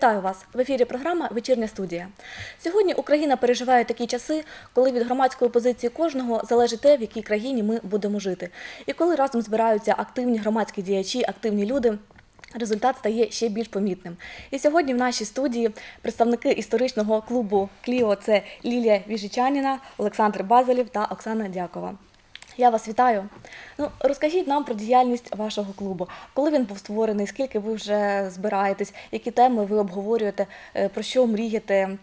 Вітаю вас в ефірі. Програма Вечірня студія. Сьогодні Україна переживає такі часи, коли від громадської позиції кожного залежить те, в якій країні ми будемо жити. І коли разом збираються активні громадські діячі, активні люди. Результат стає ще більш помітним. І сьогодні в нашій студії представники історичного клубу Кліо це Лілія Віжичаніна, Олександр Базелів та Оксана Дякова. Я вас вітаю. Ну розкажіть нам про діяльність вашого клубу. Коли він був створений, скільки ви вже збираєтесь, які теми ви обговорюєте, е, про що мрієте,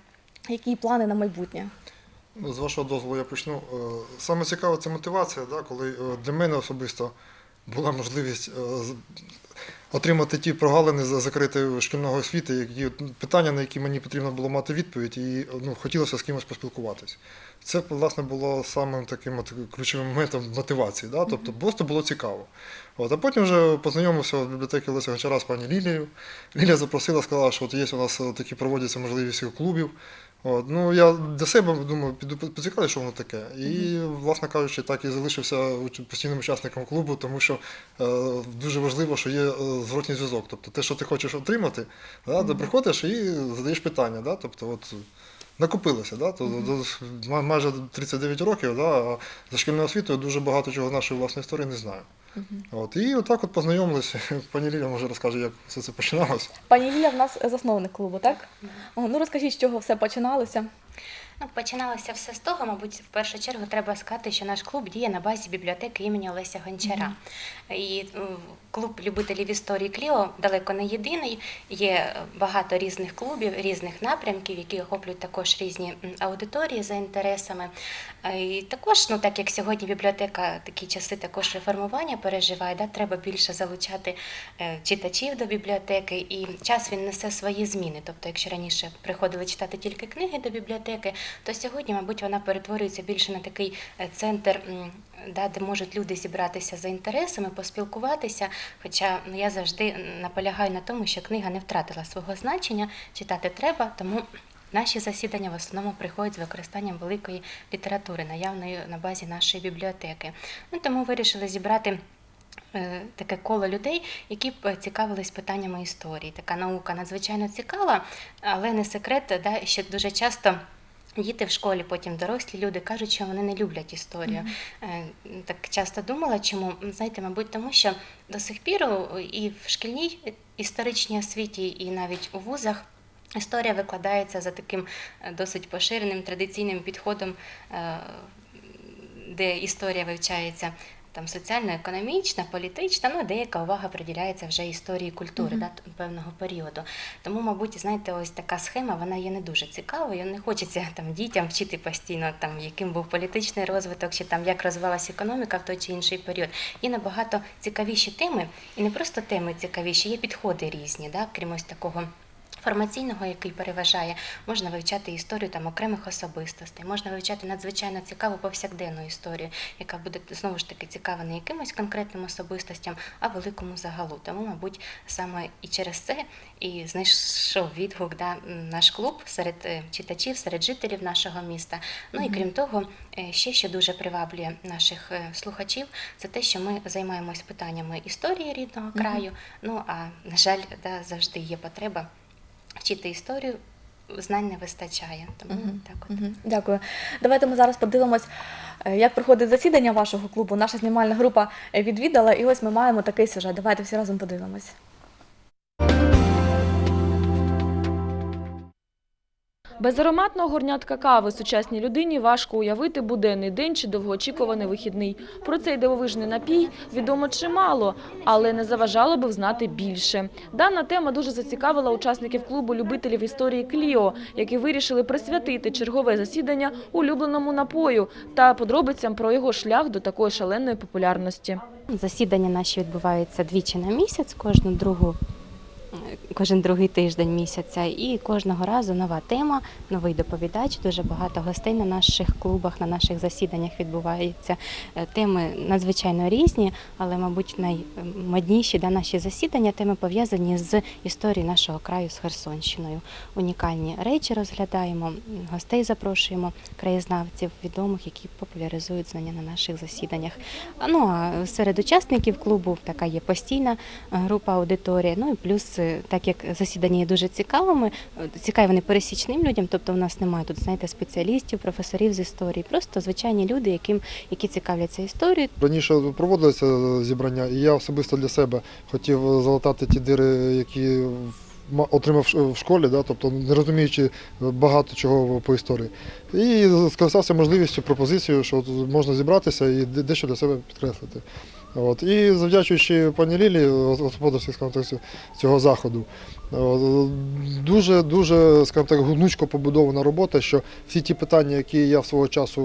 які плани на майбутнє? Ну, З вашого дозволу я почну. Е, Саме цікаве це мотивація, да, коли е, для мене особисто була можливість отримати ті прогалини за- закрити шкільного освіти, які питання, на які мені потрібно було мати відповідь, і ну, хотілося з кимось поспілкуватись. Це власне було самим таким от ключовим моментом мотивації. Да? Тобто просто було цікаво. От, а потім вже познайомився в бібліотеці Леся Гончара з пані Лілією. Лілія запросила, сказала, що от є у нас такі проводяться можливості клубів. От, ну, я для себе думаю, піду поцікавлю, що воно таке. І, власне кажучи, так і залишився постійним учасником клубу, тому що е, дуже важливо, що є е, зворотній зв'язок. Тобто те, що ти хочеш отримати, да, ти приходиш і задаєш питання. Да, тобто, от, накопилося. Да, то, до- ма- майже 39 років, да, а за шкільною освітою дуже багато чого нашої власної історії не знаю. От, і отак от познайомилися. Пані Лілія може розкаже, як все це починалося. Пані Лілія в нас засновник клубу, так? О, Ну розкажіть, з чого все починалося. Ну, починалося все з того, мабуть, в першу чергу треба сказати, що наш клуб діє на базі бібліотеки імені Олеся Гончара. І е, клуб любителів історії Кліо далеко не єдиний. Є багато різних клубів, різних напрямків, які охоплюють також різні аудиторії за інтересами. Е, І також, ну так як сьогодні бібліотека такі часи також реформування переживає, да, треба більше залучати е, читачів до бібліотеки, і час він несе свої зміни. Тобто, якщо раніше приходили читати тільки книги до бібліотеки, то сьогодні, мабуть, вона перетворюється більше на такий е, центр, да, де можуть люди зібратися за інтересами, поспілкуватися. Хоча ну, я завжди наполягаю на тому, що книга не втратила свого значення, читати треба, тому. Наші засідання в основному приходять з використанням великої літератури, наявної на базі нашої бібліотеки. Ну, тому вирішили зібрати е, таке коло людей, які б цікавились питаннями історії. Така наука надзвичайно цікава, але не секрет, да, що дуже часто. Діти в школі, потім дорослі люди кажуть, що вони не люблять історію. Е, Так часто думала, чому знаєте, мабуть, тому що до сих пір і в шкільній історичній освіті, і навіть у вузах історія викладається за таким е, досить поширеним традиційним підходом, е, де історія вивчається. Там соціально-економічна, політична, ну деяка увага приділяється вже історії культури Мгм. да, певного періоду. Тому, мабуть, знаєте, ось така схема вона є не дуже цікавою. Не хочеться там дітям вчити постійно, там яким був політичний розвиток, чи там як розвивалася економіка в той чи інший період. Є набагато цікавіші теми, і не просто теми цікавіші, є підходи різні, да, крім ось такого. Формаційного, який переважає, можна вивчати історію там окремих особистостей, можна вивчати надзвичайно цікаву повсякденну історію, яка буде знову ж таки цікава не якимось конкретним особистостям, а великому загалу. Тому, мабуть, саме і через це і знайшов відгук да, наш клуб серед е, читачів, серед жителів нашого міста. Ну і крім того, е, ще що дуже приваблює наших е, слухачів, це те, що ми займаємось питаннями історії рідного краю. Ну а на жаль, да, завжди є потреба вчити історію. Знань не вистачає. Тому Мгм. так от. Мгм, Дякую. Давайте ми зараз подивимось, е, як проходить засідання вашого клубу. Наша знімальна група відвідала, і ось ми маємо такий сюжет. Давайте всі разом подивимось. Без ароматного горнятка кави сучасній людині важко уявити буденний день чи довгоочікуваний вихідний. Про цей дивовижний напій відомо чимало, але не заважало би знати більше. Дана тема дуже зацікавила учасників клубу любителів історії Кліо, які вирішили присвятити чергове засідання улюбленому напою та подробицям про його шлях до такої шаленої популярності. Засідання наші відбуваються двічі на місяць, кожну другу. Кожен другий тиждень місяця, і кожного разу нова тема, новий доповідач. Дуже багато гостей на наших клубах, на наших засіданнях відбуваються. Е, Теми надзвичайно різні, але, мабуть, наймодніші да, наші засідання теми пов'язані з історією нашого краю з Херсонщиною. Унікальні речі розглядаємо, гостей запрошуємо, краєзнавців, відомих, які популяризують знання на наших засіданнях. Ну а серед учасників клубу така є постійна е, група аудиторія. Ну і плюс, е, так як засідання є дуже цікавими, е, цікаві вони пересічним людям, тобто в нас немає тут, знаєте, спеціалістів, професорів з історії, просто звичайні люди, яким, які цікавляться історією. Раніше проводилося зібрання, і я особисто для себе хотів залатати ті дири, які ма- отримав в школі, да, тобто не розуміючи багато чого по історії. І скористався можливістю, пропозицією, що можна зібратися і дещо для себе підкреслити. От. І завдячуючи пані Лілі, так, цього- заходу, дуже дуже скажімо так, гнучко побудована робота, що всі ті питання, які я свого часу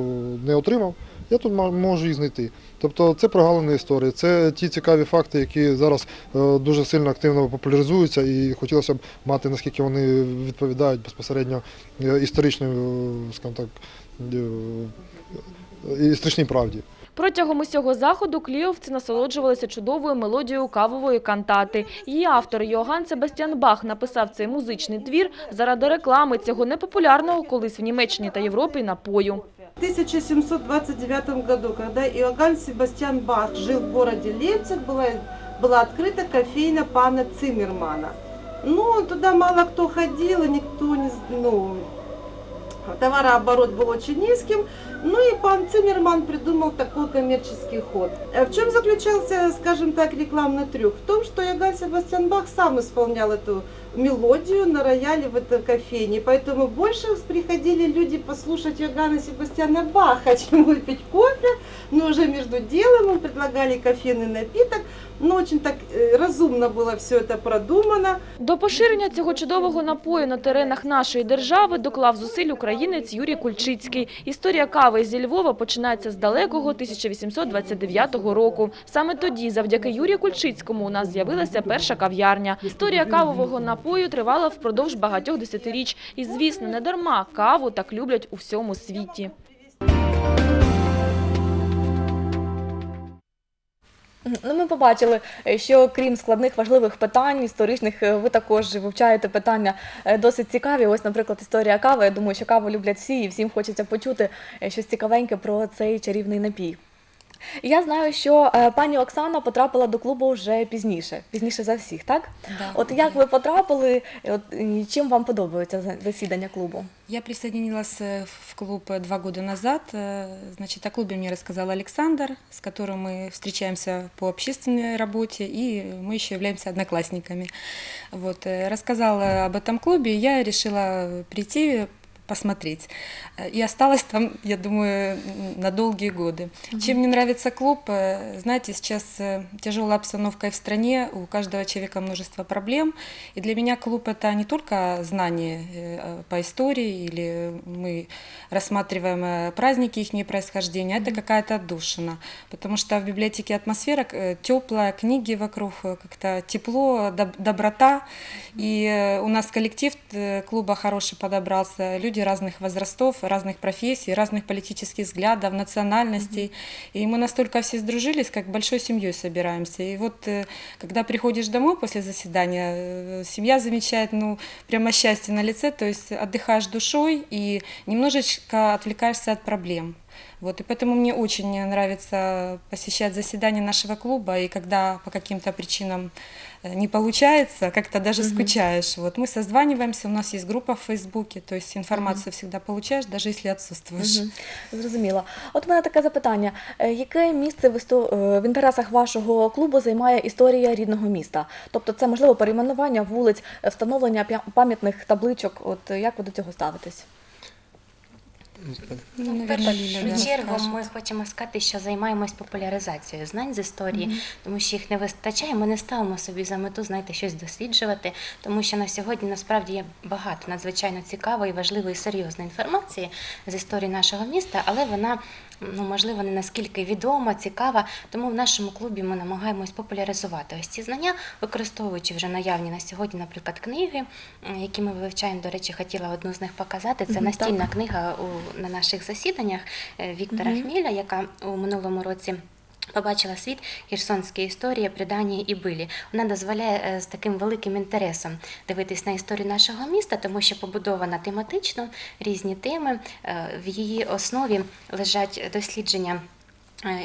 не отримав, я тут можу їх знайти. Тобто це прогалини історії, це ті цікаві факти, які зараз е, дуже сильно активно популяризуються, і хотілося б мати, наскільки вони відповідають безпосередньо е, історичній, е, скажімо так, історичній правді. Протягом усього заходу кліовці насолоджувалися чудовою мелодією кавової кантати. Її автор Йоганн Себастьян Бах написав цей музичний твір заради реклами цього непопулярного колись в Німеччині та Європі напою. В 1729 году, когда Иоганн Себастьян Бах жил в городе Лейпциг, была, была открыта кофейня пана Циммермана. Ну, туда мало кто ходил, и никто не... з- Ну, товарооборот был очень низким. Ну и пан Циммерман придумал такой коммерческий ход. Э, В чем заключался, скажем так, рекламный трюк? В том, что Иоганн Себастьян Бах сам исполнял эту мелодию на рояле в этой кофейне. Поэтому больше приходили люди послушать Иоганна Себастьяна Баха, чем выпить кофе. Но уже между делом им предлагали кофейный напиток. Но очень так э, разумно было все это продумано. До поширення цього чудового напою на теренах нашої держави доклав зусиль українець Юрій Кульчицький. Історія кави зі Львова починається з далекого 1829 року. Саме тоді, завдяки Юрію Кульчицькому, у нас з'явилася перша кав'ярня. Історія кавового напою тривала впродовж багатьох десятиріч. І, звісно, не дарма каву так люблять у всьому світі. Ну, ми побачили, е, що крім складних важливих питань історичних, е, ви також вивчаєте питання е, досить цікаві. Ось, наприклад, історія кави. Я думаю, що каву люблять всі, і всім хочеться почути щось цікавеньке про цей чарівний напій. І Я знаю, що е, пані Оксана потрапила до клубу вже пізніше, пізніше за всіх, так? Да. От як ви потрапили, і от і чим вам подобається за- засідання клубу? Я присоединилась э, в клуб э, два года назад. Э, Значит, о клубе мне рассказал Александр, с которым мы встречаемся по общественной работе, и мы еще являемся одноклассниками. Вот, э, рассказал э, об этом клубе, и я решила прийти посмотреть. Э, И осталась там, я думаю, на долгие годы. Чем мне нравится клуб? Э, Знаете, сейчас э, тяжелая обстановка и в стране, у каждого человека множество проблем. И для меня клуб это не только знание э, по истории или мы рассматриваем праздники их происхождения, это какая-то отдушина. Потому что в библиотеке атмосфера теплая, книги вокруг, как-то тепло, доб- доброта. И у нас коллектив клуба хороший подобрался, люди разных возрастов, разных профессий, разных политических взглядов, национальностей. И мы настолько все сдружились, как большой семьей собираемся. И вот э, когда приходишь домой после заседания, э, семья замечает, ну, прямо счастье на лице, то есть отдыхаешь душой и немножечко отвлекаешься от проблем. Вот, и поэтому мне очень нравится посещать заседания нашего клуба, и когда по каким-то причинам э, не получается, как-то даже скучаешь. Вот мы созваниваемся, у нас есть группа в Фейсбуке, то есть информацию всегда получаешь, даже если отсутствуешь. Мгм. Зрозуміло. От у мене таке запитання: Е, яке місце в, істо- е, в інтересах вашого клубу займає історія рідного міста? Тобто, це можливо перейменування вулиць, е, встановлення пя- пам'ятних табличок. От е, як ви до цього ставитесь? Ну, Лиля, першу чергу ми хочемо сказати, що займаємось популяризацією знань з історії, тому що їх не вистачає. Ми не ставимо собі за мету, знаєте, щось досліджувати, тому що на сьогодні насправді є багато надзвичайно цікавої, важливої, серйозної інформації з історії нашого міста, але вона ну можливо не наскільки відома, цікава. Тому в нашому клубі ми намагаємось популяризувати ось ці знання, використовуючи вже наявні на сьогодні, наприклад, книги, які ми вивчаємо. До речі, хотіла одну з них показати. Це настільна книга у, на наших засіданнях е, Віктора. Хміля, яка у минулому році. Побачила світ Херсонські історії, предання і билі. Вона дозволяє е, з таким великим інтересом дивитись на історію нашого міста, тому що побудована тематично різні теми. Е, В її основі лежать дослідження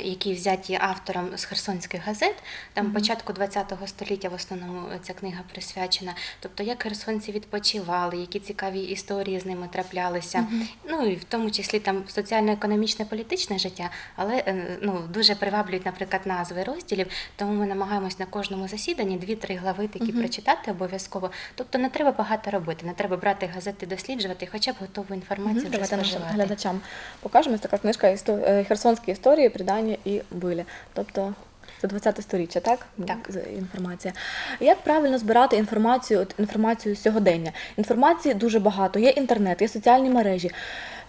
які взяті автором з херсонських газет. Там Мгм. початку ХХ століття в основному ця книга присвячена. Тобто, як херсонці відпочивали, які цікаві історії з ними траплялися. Ну і в тому числі там соціально-економічне політичне життя, але е, ну дуже приваблюють, наприклад, назви розділів. Тому ми намагаємось на кожному засіданні дві-три глави такі Мгм. прочитати обов'язково. Тобто не треба багато робити, не треба брати газети, досліджувати, хоча б готову інформацію Мгм, вже Давайте глядачам покажемо. Така книжка «Істо- е, Херсонські історії, придання і биля. Тобто це 20 сторіччя, так? Так. Інформація. Як правильно збирати інформацію, от інформацію сьогодення? Інформації дуже багато. Є інтернет, є соціальні мережі,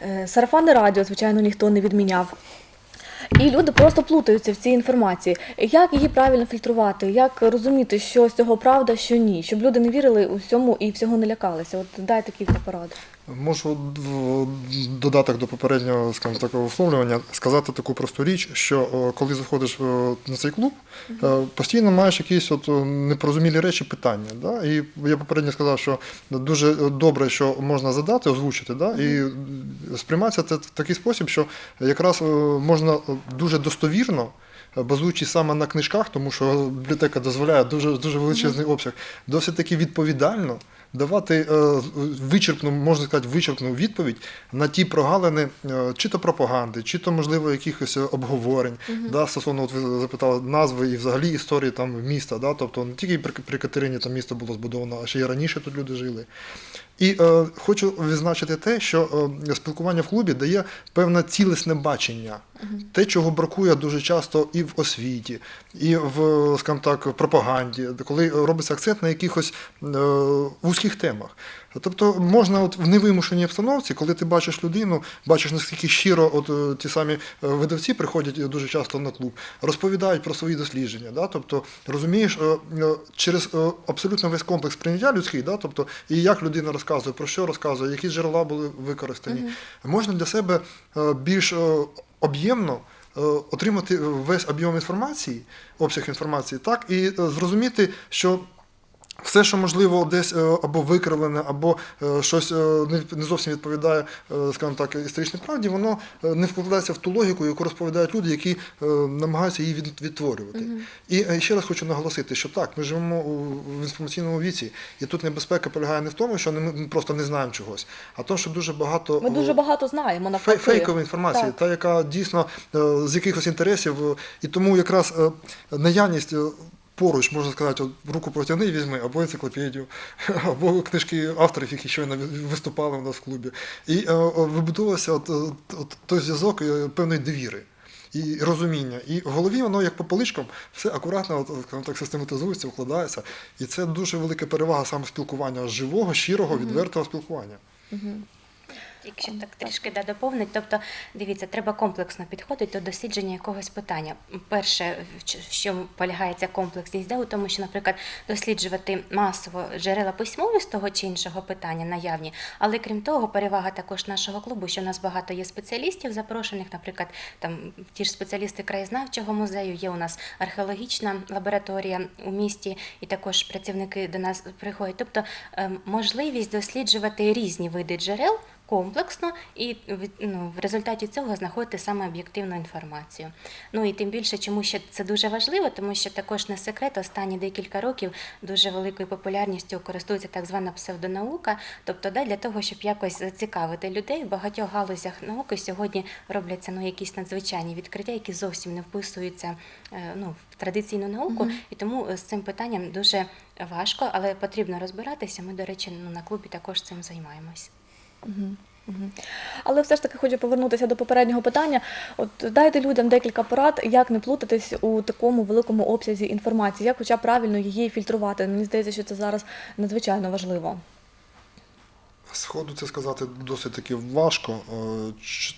е, сарафанне радіо, звичайно, ніхто не відміняв. І люди просто плутаються в цій інформації. Як її правильно фільтрувати? Як розуміти, що з цього правда, що ні? Щоб люди не вірили у всьому і всього не лякалися. От дайте кілька порад. Можу в додаток до попереднього скажімо, такого висловлювання сказати таку просту річ, що коли заходиш е, на цей клуб, е, постійно маєш якісь от е, непорозумілі речі, питання. Да? І я попередньо сказав, що дуже добре, що можна задати, озвучити, да? і сприймається це в такий спосіб, що якраз е, можна е, дуже достовірно. е, Базуючись саме на книжках, тому що бібліотека дозволяє дуже, дуже величезний обсяг, досить таки відповідально давати е, вичерпну, можна сказати, вичерпну відповідь на ті прогалини, е, чи то пропаганди, чи то, можливо, якихось обговорень. Да, стосовно, от ви запитали назви і взагалі історії там міста. Да, тобто не тільки при, Катерині там місто було збудовано, а ще й раніше тут люди жили. І е, хочу відзначити те, що е, спілкування в клубі дає певне цілісне бачення, те, чого бракує дуже часто і в освіті, і в, скажімо так, пропаганді, коли робиться акцент на якихось е, вузьких темах. Тобто можна от в невимушеній обстановці, коли ти бачиш людину, бачиш наскільки щиро, от е, ті самі е, видавці приходять е, дуже часто на клуб, розповідають про свої дослідження. Да? Тобто розумієш, через абсолютно весь комплекс прийняття людський, да? тобто і як людина розказує, про що розказує, які джерела були використані, можна для себе більш об'ємно отримати весь об'єм інформації, обсяг інформації, так і зрозуміти, що все, що можливо десь е, або викривлене, або е, щось е, не зовсім відповідає, скажімо так, історичній правді, воно не вкладається в ту логіку, яку розповідають люди, які намагаються її від- відтворювати. І ще раз хочу наголосити, що так, ми живемо в інформаційному віці, і тут небезпека полягає не в тому, що ми просто не знаємо чогось, а в тому, що дуже багато Ми дуже багато знаємо на Фей- фейкова інформація, Так. та яка дійсно з якихось інтересів, і тому якраз наявність. Поруч, можна сказати, от руку протягни і візьми, або енциклопедію, або книжки авторів, які щойно виступали у нас в клубі. І е, о, вибудовувався от, от, от той зв'язок е, певної довіри і розуміння. І в голові воно, як по поличкам, все акуратно от, так, систематизується, вкладається. І це дуже велика перевага саме спілкування живого, щирого, відвертого спілкування. Якщо так трішки да, доповнить, тобто дивіться, треба комплексно підходити до дослідження якогось питання. Перше, в чому полягає ця комплексність, да, у тому, що, наприклад, досліджувати масово джерела письмові з того чи іншого питання наявні, але крім того, перевага також нашого клубу, що у нас багато є спеціалістів запрошених, наприклад, там ті ж спеціалісти краєзнавчого музею, є у нас археологічна лабораторія у місті, і також працівники до нас приходять. Тобто ем, можливість досліджувати різні види джерел комплексно і ну, в результаті цього знаходити саме об'єктивну інформацію. Ну і тим більше, чому ще це дуже важливо, тому що також не секрет, останні декілька років дуже великою популярністю користується так звана псевдонаука. Тобто, да, для того, щоб якось зацікавити людей, в багатьох галузях науки сьогодні робляться ну, якісь надзвичайні відкриття, які зовсім не вписуються е, ну, в традиційну науку. І тому е, з цим питанням дуже важко, але потрібно розбиратися. Ми, до речі, ну, на клубі також цим займаємось. Але все ж таки хочу повернутися до попереднього питання. От дайте людям декілька порад, як не плутатись у такому великому обсязі інформації, як хоча правильно її фільтрувати. Мені здається, що це зараз надзвичайно важливо. Сходу це сказати досить таки важко. Е,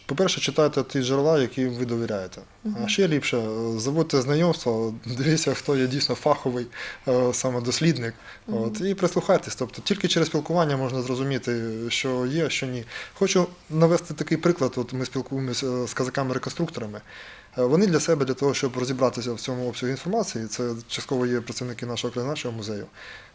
По-перше, читайте ті джерела, яким ви довіряєте. А ще ліпше, е, заводьте знайомство, дивіться, хто є дійсно фаховий е, саме дослідник. От, і прислухайтесь. Тобто тільки через спілкування можна зрозуміти, що є, що ні. Хочу навести такий приклад. От ми спілкуємося з казаками-реконструкторами. Е, Вони для себе, для того, щоб розібратися в цьому обсязі інформації, це частково є працівники нашого краєзнавчого музею.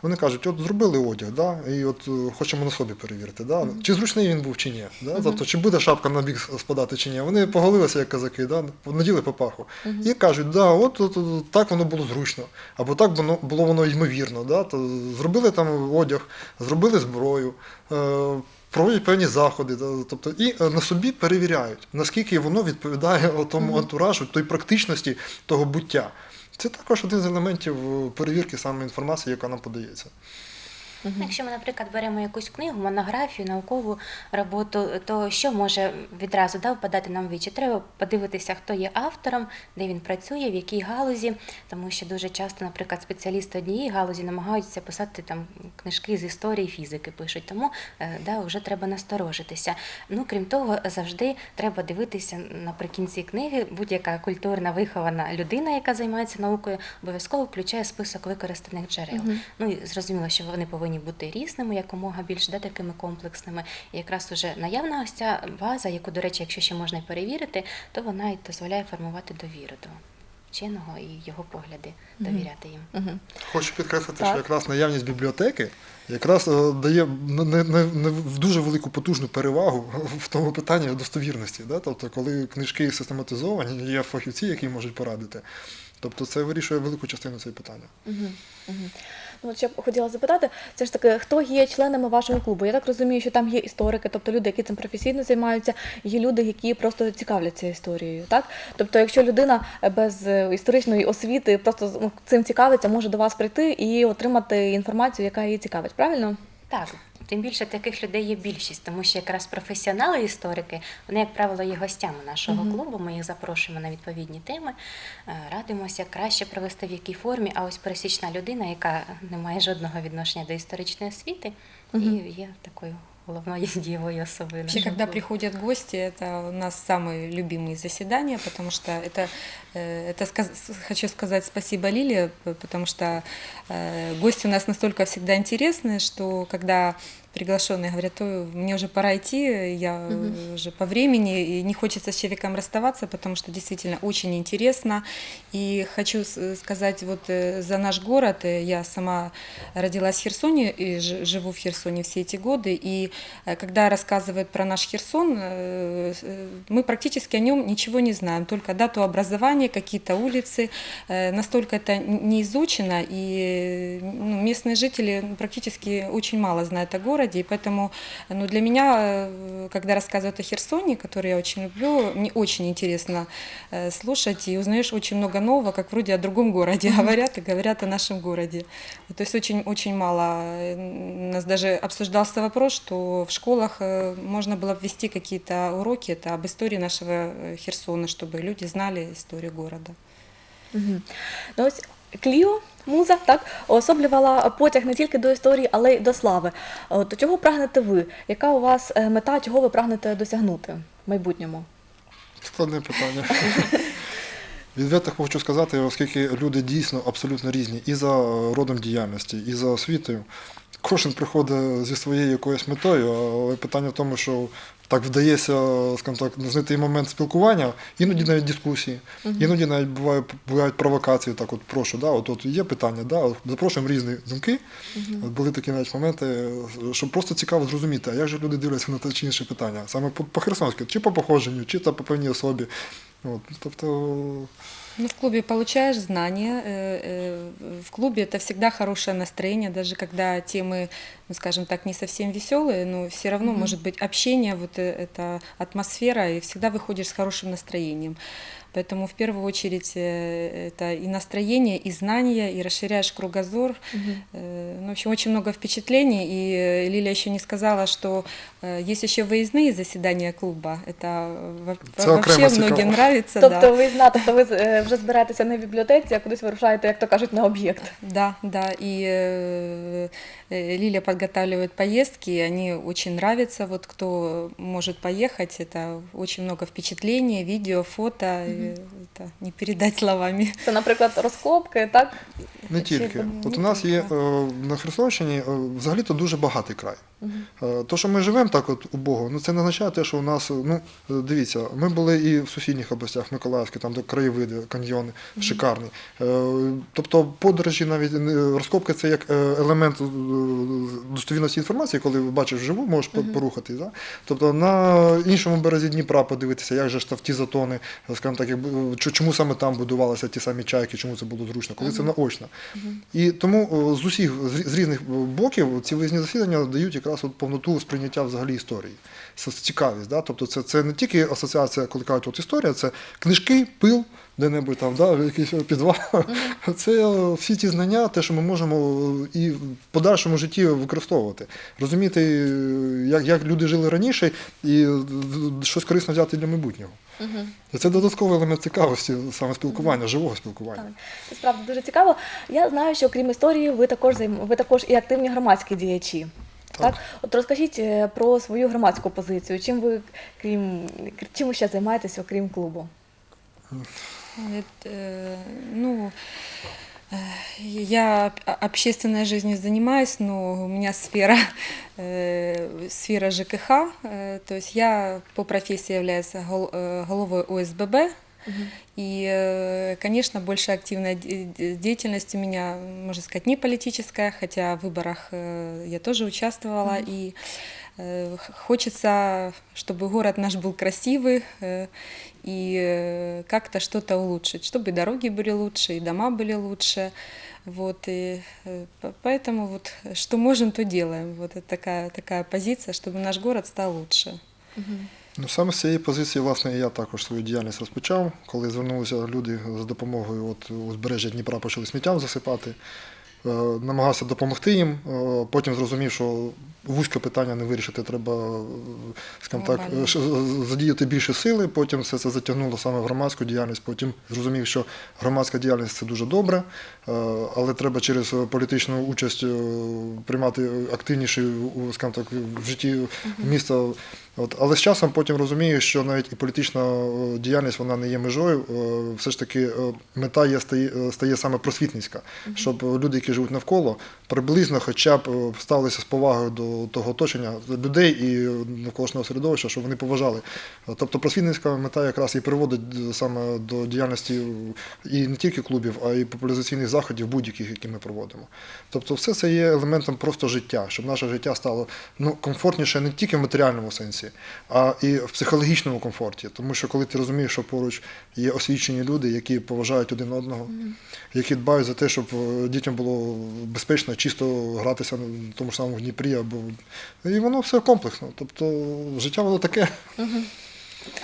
Вони кажуть, от зробили одяг, да, і от е, хочемо на собі перевірити, да, чи зручний він був чи ні. Да, тобто, чи буде шапка на бік спадати чи ні. Вони поголилися, як казаки, да, наділи папаху. І кажуть, да, от, от, от так воно було зручно, або так воно було воно ймовірно. Да, то зробили там одяг, зробили зброю. Е, Проводять певні заходи, тобто і е, на собі перевіряють, наскільки воно відповідає тому антуражу, той практичності того буття. Це також один з елементів е, перевірки саме інформації, яка нам подається. Якщо ми, наприклад, беремо якусь книгу, монографію, наукову роботу, то що може відразу да, впадати нам в вічі? Треба подивитися, хто є автором, де він працює, в якій галузі, тому що дуже часто, наприклад, спеціалісти однієї галузі намагаються писати там книжки з історії, фізики пишуть, тому е, да, вже треба насторожитися. Ну, крім того, завжди треба дивитися наприкінці книги, будь-яка культурна вихована людина, яка займається наукою, обов'язково включає список використаних джерел. Ну і зрозуміло, що вони повинні бути різними, якомога більш да, такими комплексними. І якраз уже наявна ось ця база, яку, до речі, якщо ще можна й перевірити, то вона й дозволяє формувати довіру до вченого і його погляди, довіряти їм. Хочу підкреслити, Так. що якраз наявність бібліотеки якраз е, дає не, не, не, дуже велику потужну перевагу в тому питанні достовірності. Да? Тобто, коли книжки систематизовані, є фахівці, які можуть порадити. Тобто це вирішує велику частину цього питання. Мгм, мгм. Ну, ще б хотіла запитати, це ж таки, хто є членами вашого клубу? Я так розумію, що там є історики, тобто люди, які цим професійно займаються, є люди, які просто цікавляться історією. Так? Тобто, якщо людина без е, історичної освіти просто ну, цим цікавиться, може до вас прийти і отримати інформацію, яка її цікавить, правильно? Так, тим більше таких людей є більшість, тому що якраз професіонали-історики, вони, як правило, є гостями нашого Мгм. клубу. Ми їх запрошуємо на відповідні теми, е, радимося краще провести в якій формі. А ось пересічна людина, яка не має жодного відношення до історичної освіти, Мгм. і є такою головною дієвою особою. Вообще, нашого когда клубу. приходят гости, это у нас самые любимые заседания, потому что это, э, это сказ- хочу сказать спасибо Лиле, потому что э, гости у нас настолько всегда интересны, что когда приглашенные говорят, «Ой, мне уже пора идти, я э, уже по времени, и не хочется с человеком расставаться, потому что действительно очень интересно. И хочу сказать вот э, за наш город, э, я сама родилась в Херсоне и живу в Херсоне все эти годы, и Э, Когда рассказывают про наш Херсон, э, э, мы практически о нем ничего не знаем, только дату образования, какие-то улицы. Э, Настолько это не изучено, и ну, местные жители практически очень мало знают о городе, и поэтому ну, для меня, э, когда рассказывают о Херсоне, который я очень люблю, мне очень интересно э, слушать, и узнаешь очень много нового, как вроде о другом городе говорят, и говорят о нашем городе. То есть очень, очень мало. У нас даже обсуждался вопрос, что в школах можно было ввести какие-то уроки это об истории нашего Херсона, чтобы люди знали историю города. Угу. Ну, ось Кліо, муза, так, особлювала потяг не тільки до історії, але й до слави. От, чого прагнете ви? Яка у вас е, мета, чого ви прагнете досягнути в майбутньому? Складне питання. Відверто хочу сказати, оскільки люди дійсно абсолютно різні і за родом діяльності, і за освітою. Кожен приходить зі своєю якоюсь метою, але питання в тому, що так вдається, скажімо так, знайти момент спілкування, іноді навіть дискусії, іноді навіть буває, бувають провокації, так от прошу, да, от, от є питання, да, от запрошуємо різні думки. От були такі навіть моменти, що просто цікаво зрозуміти, а як же люди дивляться на те чи інше питання, саме по, по херсонськи, чи по походженню, чи та по певній особі. От, тобто, Ну, в клубе получаешь знания, э, э, в клубе это всегда хорошее настроение, даже когда темы, ну, скажем так, не совсем веселые, но все равно Мгм. может быть общение, вот э, эта атмосфера, и всегда выходишь с хорошим настроением. Поэтому в первую очередь э, это и настроение, и знания, и расширяешь кругозор. Э, Ну, в общем, очень много впечатлений. И э, Лилия еще не сказала, что э, есть еще выездные заседания клуба. Это во- Это вообще окремо цікаво. многим нравится. Тобто да. ви знаєте, тобто ви е, вже збираєтеся не в бібліотеці, а кудись вирушаєте, як то кажуть, на об'єкт. Да, да, и э, э, Лилия подготавливает поездки, они очень нравятся, вот кто может поехать, это очень много впечатлений, видео, фото, Не передать словами. Це, наприклад, розкопки, так? Не тільки. От у нас є е, на Херсонщині е, взагалі-то дуже багатий край. Е, То, що ми живемо так от убого, ну це не означає те, що у нас, ну е, дивіться, ми були і в сусідніх областях, Миколаївській, там де краєвиди, каньйони, шикарні. Е, Тобто подорожі, навіть розкопки це як е, елемент е, достовірності інформації, коли бачиш вживу, можеш по- порухатись. Да? Тобто на іншому березі Дніпра подивитися, як же ж там ті затони, скажімо так, е, чому саме там будувалися ті самі чайки, чому це було зручно, коли це наочно. І тому з усіх з з різних боків ці виїзні засідання дають якраз от повноту сприйняття взагалі історії, Це цікавість. Да? Тобто це, це не тільки асоціація, коли кажуть, от історія, це книжки, пил, де-небудь там, да, якийсь підвал. Це е, всі ті знання, те, що ми можемо е, і в подальшому житті використовувати. Розуміти, е, як, як люди жили раніше, і е, щось корисне взяти для майбутнього. І Це додатковий елемент цікавості саме спілкування, живого спілкування. Так, це справді дуже цікаво. Я знаю, що крім історії, ви також займ... ви також і активні громадські діячі. Так. Так. от розкажіть е, про свою громадську позицію. Чим ви крім чим ви ще займаєтеся, окрім клубу? Это, э, ну, э, я об- общественной жизнью занимаюсь, но у меня сфера, э, сфера ЖКХ. э, То есть я по профессии являюсь гол- э, головой ОСББ. И, э, конечно, больше активная де- де- деятельность у меня, можно сказать, не политическая, хотя в выборах э, я тоже участвовала. И э, х- хочется, чтобы город наш был красивый э, и э, как-то что-то улучшить, чтобы и дороги были лучше, и дома были лучше. Вот, и э, по- поэтому вот что можем, то делаем. Вот это такая, такая позиция, чтобы наш город стал лучше. Ну, саме з цієї позиції, власне, і я також свою діяльність розпочав, коли звернулися люди за допомогою от, узбережжя Дніпра почали сміттям засипати. Е, намагався допомогти їм, е, потім зрозумів, що вузьке питання не вирішити, треба е, скажімо так, задіяти більше сили, потім все це затягнуло саме в громадську діяльність, потім зрозумів, що громадська діяльність це дуже добре, але треба через політичну участь приймати активніше скажімо так, в житті міста. От, але з часом потім розумію, що навіть і політична е, діяльність вона не є межою. е, Все ж таки е, мета є стає, стає саме просвітницька, щоб люди, які живуть навколо, приблизно хоча б ставилися з повагою до того оточення людей і навколишнього середовища, щоб вони поважали. Тобто просвітницька мета якраз і приводить саме до діяльності і не тільки клубів, а й популяризаційних заходів будь-яких, які ми проводимо. Тобто, все це є елементом просто життя, щоб наше життя стало ну, комфортніше не тільки в матеріальному сенсі, а і в психологічному комфорті. Тому що коли ти розумієш, що поруч є освічені люди, які поважають один одного, які дбають за те, щоб е, дітям було безпечно, чисто гратися на тому ж самому Дніпрі, або і воно все комплексно. Тобто життя воно таке.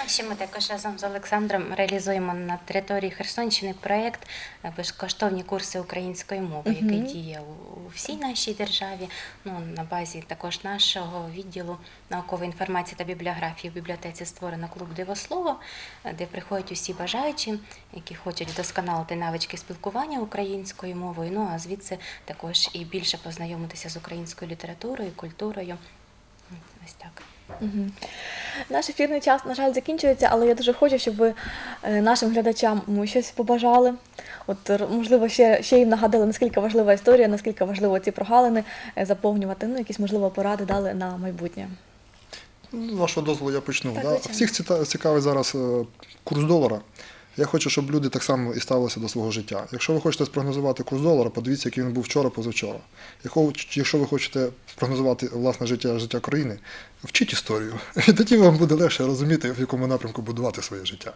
А ще ми також разом з Олександром реалізуємо на території Херсонщини проєкт е, безкоштовні курси української мови, який діє у, у всій нашій державі. Ну на базі також нашого відділу наукової інформації та бібліографії в бібліотеці створено клуб Дивослово, е, де приходять усі бажаючі, які хочуть вдосконалити навички спілкування українською мовою. Ну а звідси також і більше познайомитися з українською літературою, культурою. Ось так. Наш ефірний час, на жаль, закінчується, але я дуже хочу, щоб ви е, нашим глядачам м, щось побажали. От, можливо, ще, ще їм нагадали, наскільки важлива історія, наскільки важливо ці прогалини е, заповнювати, ну, якісь, можливо, поради дали на майбутнє. Ну, вашого дозволу я почну. Так, да? Всіх цікавить зараз е, курс долара. Я хочу, щоб люди так само і ставилися до свого життя. Якщо ви хочете спрогнозувати курс долара, подивіться, який він був вчора, позавчора. Якщо, ви хочете спрогнозувати власне життя, життя країни, вчіть історію. І тоді вам буде легше розуміти, в якому напрямку будувати своє життя.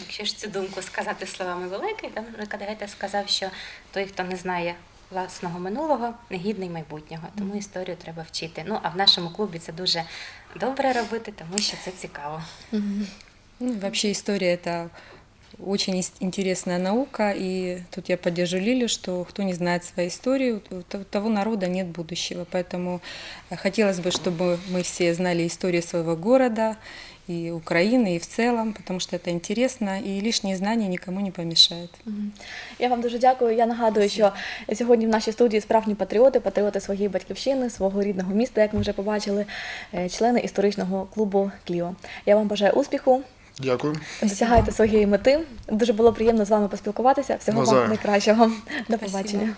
Якщо ж цю думку сказати словами великий, там Кадегета сказав, що той, хто не знає власного минулого, негідний майбутнього. Тому історію треба вчити. Ну а в нашому клубі це дуже добре робити, тому що це цікаво. Ну, вообще история это очень ис- интересная наука, и тут я поддержу Лилю, что кто не знает свою историю, у т- у того народа нет будущего. Поэтому э, хотелось бы, чтобы мы все знали историю своего города и Украины, и в целом, потому что это интересно, и лишние знания никому не помешают. Мгм. Я вам дуже дякую. Я нагадую, що сьогодні в нашій студії справжні патріоти, патріоти своєї батьківщини, свого рідного міста, як ми вже побачили, е, члени історичного клубу Кліо. Я вам бажаю успіху, Дякую. досягайте своєї мети. Дуже було приємно з вами поспілкуватися. Всього вам Навзаєм. найкращого. До Спасибо. побачення.